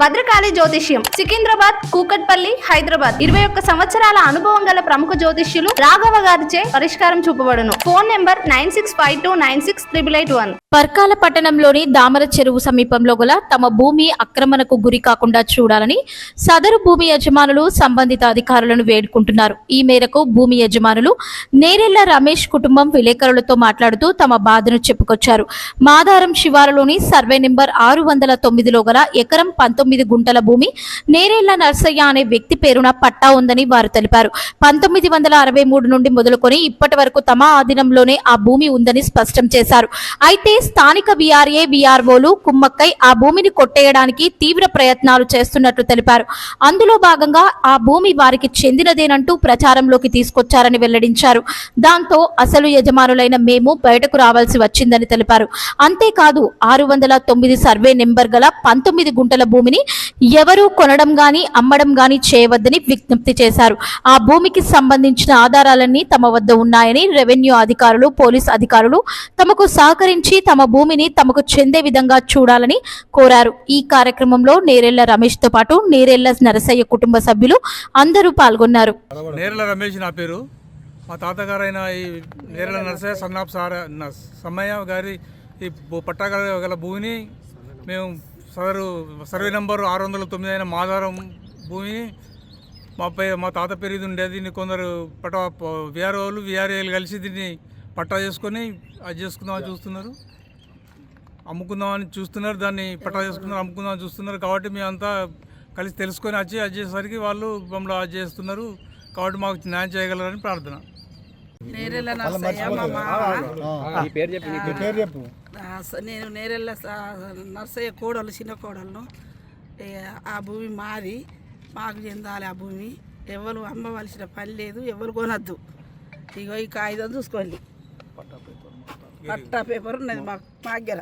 భద్రకాళి జ్యోతిష్యం సికింద్రాబాద్ కూకట్పల్లి హైదరాబాద్. ఇరవై ఒక్క సంవత్సరాల అనుభవం గల ప్రముఖ జ్యోతిష్యులు రాఘవ గారిచే పరిష్కారం చూపబడును. Phone number nine six five two nine six triple eight one. Parkala పట్టణంలోని దామర చెరువు సమీపంలో గల తమ భూమి ఆక్రమణకు గురి కాకుండా చూడాలని సదరు భూమి యజమానులు సంబంధిత అధికారులను వేడుకుంటున్నారు. ఈ మేరకు భూమి యజమానులు నేరెళ్ళ రమేష్ కుటుంబం విలేకరులతో మాట్లాడుతూ తమ బాధను చెప్పుకొచ్చారు. మాదారం శివారులోని సర్వే నెంబర్ ఆరు వందల తొమ్మిదిలో గల ఎకరం పంతొమ్మిది గుంటల భూమి నేరెళ్ళ నర్సయ్య అనే వ్యక్తి పేరున పట్టా ఉందని వారు తెలిపారు. పంతొమ్మిది వందల అరవై మూడు నుండి మొదలుకొని ఇప్పటి వరకు తమ ఆధీనంలోనే ఆ భూమి ఉందని స్పష్టం చేశారు. అయితే స్థానిక బీఆర్ఏ బీఆర్ఓలు కుమ్మక్కై ఆ భూమిని కొట్టేయడానికి తీవ్ర ప్రయత్నాలు చేస్తున్నట్లు తెలిపారు. అందులో భాగంగా ఆ భూమి వారికి చెందినదేనంటూ ప్రచారంలోకి తీసుకొచ్చారని వెల్లడించారు. దాంతో అసలు యజమానులైన మేము బయటకు రావాల్సి వచ్చిందని తెలిపారు. అంతేకాదు ఆరు వందల తొమ్మిది సర్వే నెంబర్ గల పంతొమ్మిది గుంటల భూమిని ఎవరూ కొనడం గాని అమ్మడం గాని చేయవద్దని విజ్ఞప్తి చేశారు. ఆ భూమికి సంబంధించిన ఆధారాలన్నీ తమ వద్ద ఉన్నాయని రెవెన్యూ అధికారులు పోలీస్ అధికారులు తమకు సహకరించి తమ భూమిని తమకు చెందే విధంగా చూడాలని కోరారు. ఈ కార్యక్రమంలో నేరెళ్ళ రమేష్తో పాటు నేరెళ్ళ నరసయ్య కుటుంబ సభ్యులు అందరూ పాల్గొన్నారు. నేరెళ్ళ రమేష్ నా పేరు. మా తాతగారైన ఈ నేరల నరసయ్య సన్నాప్ సార్ న- సమ్మయ్య గారి ఈ భూ- పట్టా గల భూమిని మేము సదరు సర్వే నెంబర్ ఆరు వందల తొమ్మిది అయిన మాధారం భూమిని మా పే మా తాత పేరు ఇది ఉండేది. కొందరు పట్టా విఆర్ఓలు విఆర్ఏలు కలిసి దీన్ని పట్టా చేసుకొని అది చేసుకుందామని చూస్తున్నారు. అమ్ముకుందామని చూస్తున్నారు దాన్ని పట్టా చేసుకున్నారు అమ్ముకుందామని చూస్తున్నారు. కాబట్టి మేమంతా కలిసి తెలుసుకొని వచ్చి అది చేసేసరికి వాళ్ళు మమ్మల్ని అది చేస్తున్నారు. కాబట్టి మాకు న్యాయం చేయగలరని ప్రార్థన. నేరెళ్ళ నేను నేరెళ్ళ నర్సయ్య కోడలు చిన్న కోడలను. ఆ భూమి మాది. మాకు చెందాలి ఆ భూమి. ఎవరు అమ్మవలసిన పని లేదు ఎవరు కొనద్దు. ఇగో ఈ కాగితం చూసుకోండి. పట్టా పేపర్ ఉన్నది మాకు మా దగ్గర